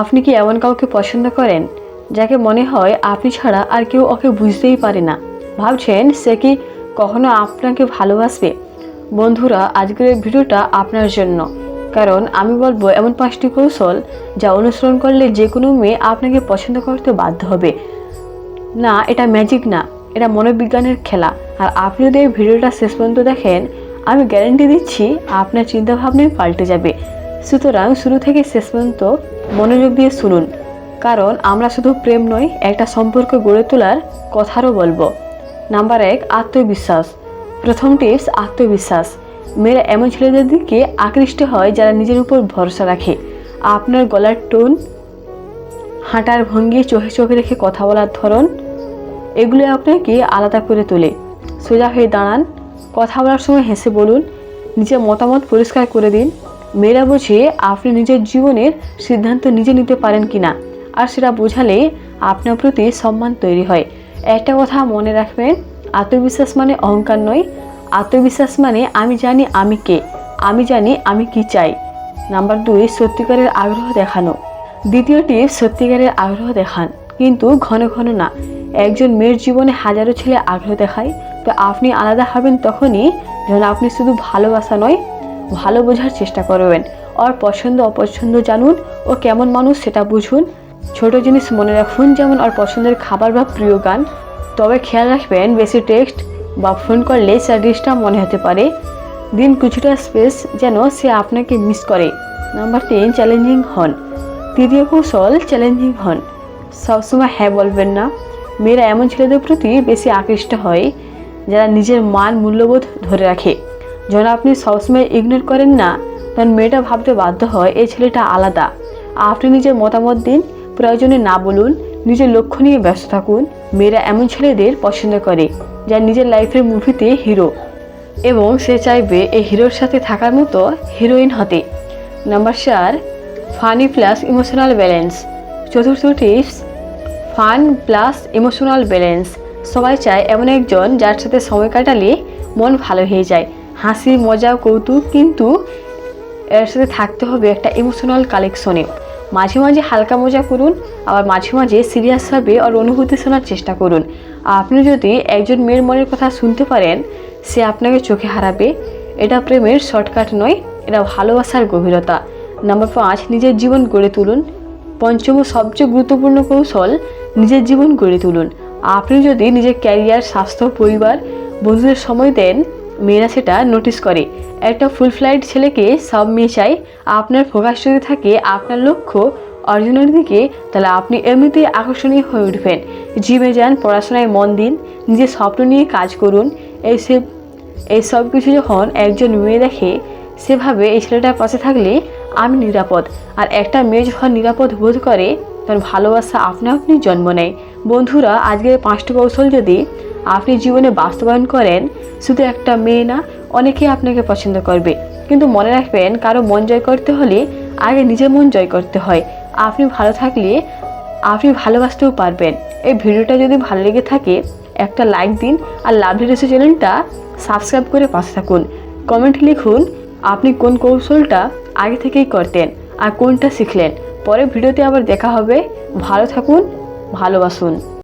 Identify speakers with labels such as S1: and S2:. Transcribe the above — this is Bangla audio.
S1: আপনি কি এমন কাউকে পছন্দ করেন? যাকে মনে হয় আপনি ছাড়া আর কেউ ওকে বুঝতেই পারে না। ভাবছেন সে কি কখনো আপনাকে ভালোবাসবে? বন্ধুরা, আজকের এই ভিডিওটা আপনার জন্য। কারণ আমি বলব এমন পাঁচটি কৌশল যা অনুসরণ করলে যে কোনো মেয়ে আপনাকে পছন্দ করতে বাধ্য হবে। না, এটা ম্যাজিক না। এটা মনোবিজ্ঞানের খেলা। আর আপনি যদি এই ভিডিওটা শেষ পর্যন্ত দেখেন, আমি গ্যারেন্টি দিচ্ছি আপনার চিন্তাভাবনাই পাল্টে যাবে। সুতরাং শুরু থেকে শেষ পর্যন্ত মনোযোগ দিয়ে শুনুন, কারণ আমরা শুধু প্রেম নয়, একটা সম্পর্ক গড়ে তোলার কথারও বলব। নাম্বার এক, আত্মবিশ্বাস। প্রথম টিপস, আত্মবিশ্বাস। মেয়েরা এমন ছেলেদের দিকে আকৃষ্ট হয় যারা নিজের উপর ভরসা রাখে। আপনার গলার টোন, হাঁটার ভঙ্গি, চোখে চোখে রেখে কথা বলার ধরন, এগুলো আপনাকে আলাদা করে তোলে। সোজা হয়ে দাঁড়ান, কথা বলার সময় হেসে বলুন, নিজের মতামত পরিষ্কার করে দিন। মেয়েরা বোঝে আপনি নিজের জীবনের সিদ্ধান্ত নিজে নিতে পারেন কি না আর সেটা বোঝালে আপনার প্রতি সম্মান তৈরি হয়। একটা কথা মনে রাখবেন, আত্মবিশ্বাস মানে অহংকার নয়। আত্মবিশ্বাস মানে আমি জানি আমি কে, আমি জানি আমি কি চাই। নাম্বার দুই, সত্যিকারের আগ্রহ দেখানো। দ্বিতীয় টিপ সত্যিকারের আগ্রহ দেখান। কিন্তু ঘন ঘন না। একজন মেয়ের জীবনে হাজারো ছেলে আগ্রহ দেখায়। তো আপনি আলাদা হবেন তখনই যখন আপনি শুধু ভালোবাসা নয় ভালো বোঝার চেষ্টা করবেন। ওর পছন্দ, অপছন্দ জানুন ও কেমন মানুষ সেটা বুঝুন। ছোট জিনিস মনে রাখুন যেমন ওর পছন্দের খাবার বা প্রিয় গান। তবে খেয়াল রাখবেন, বেশি টেক্সট বা ফোন করলে স্যার ডিস্টার্ব মনে হতে পারে। দিন কিছুটা স্পেস যেন সে আপনাকে মিস করে। নাম্বার তিন, চ্যালেঞ্জিং হন। তৃতীয় কৌশল, চ্যালেঞ্জিং হন। সবসময় হ্যাঁ বলবেন না। মেয়েরা এমন ছেলেদের প্রতি বেশি আকৃষ্ট হয়, যারা নিজের মান, মূল্যবোধ ধরে রাখে। যখন আপনি সবসময় ইগনোর করেন না তখন মেয়েটা ভাবতে বাধ্য হয় এই ছেলেটা আলাদা। আপনি নিজের মতামত দিন, প্রয়োজনে না বলুন, নিজের লক্ষ্য নিয়ে ব্যস্ত থাকুন, মেয়েরা এমন ছেলেদের পছন্দ করে, যা নিজের লাইফের মুভিতে হিরো এবং সে চাইবে এই হিরোর সাথে থাকার মতো হিরোইন হতে। নাম্বার চার ফানি প্লাস ইমোশনাল ব্যালেন্স চতুর্থ tips fun plus emotional balance সবাই চায় এমন একজন যার সাথে সময় কাটালে মন ভালো হয়ে যায়। হাসি, মজা, কৌতুক, কিন্তু এর সাথে থাকতে হবে একটা ইমোশনাল কালেকশনে মাঝে মাঝে হালকা মজা করুন, আবার মাঝে মাঝে সিরিয়াসভাবে ওর অনুভূতি শোনার চেষ্টা করুন। আপনি যদি একজন মেয়ের মনের কথা শুনতে পারেন, সে আপনাকে চোখে হারাবে। এটা প্রেমের শর্টকাট নয়, এটা ভালোবাসার গভীরতা। নাম্বার পাঁচ, নিজের জীবন গড়ে তুলুন। পঞ্চম সবচেয়ে গুরুত্বপূর্ণ কৌশল, নিজের জীবন গড়ে তুলুন। আপনি যদি নিজের ক্যারিয়ার স্বাস্থ্য, পরিবার, বন্ধুদের সময় দেন মেয়েরা সেটা নোটিস করে। একটা ফুল ফ্লাইট ছেলেকে সব মেয়ে চাই আপনার ফোকাস যদি থাকে আপনার লক্ষ্য অর্জনের দিকে, তাহলে আপনি এমনিতেই আকর্ষণীয় হয়ে উঠবেন। জিমে যান, পড়াশোনায় মন দিন, নিজের স্বপ্ন নিয়ে কাজ করুন। এই সে, এই সব কিছু যখন একজন মেয়ে দেখে, সেভাবে এই ছেলেটার পাশে থাকলে আমি নিরাপদ। আর একটা মেয়ে যখন নিরাপদ বোধ করে, তখন ভালোবাসা আপনা আপনি জন্ম নেয়। বন্ধুরা, আজকের পাঁচটি কৌশল যদি আপনি জীবনে বাস্তবায়ন করেন, শুধু একটা মেয়ে না, অনেকেই আপনাকে পছন্দ করবে। কিন্তু মনে রাখবেন, কারও মন জয় করতে হলে আগে নিজের মন জয় করতে হয়। আপনি ভালো থাকলে আপনি ভালোবাসতেও পারবেন। এই ভিডিওটা যদি ভালো লেগে থাকে, একটা লাইক দিন আর লাভলি রেসি চ্যানেলটা সাবস্ক্রাইব করে পাশে থাকুন। কমেন্ট লিখুন, আপনি কোন কৌশলটা আগে থেকেই করতেন আর কোনটা শিখলেন। পরে ভিডিওতে আবার দেখা হবে। ভালো থাকুন, ভালোবাসুন।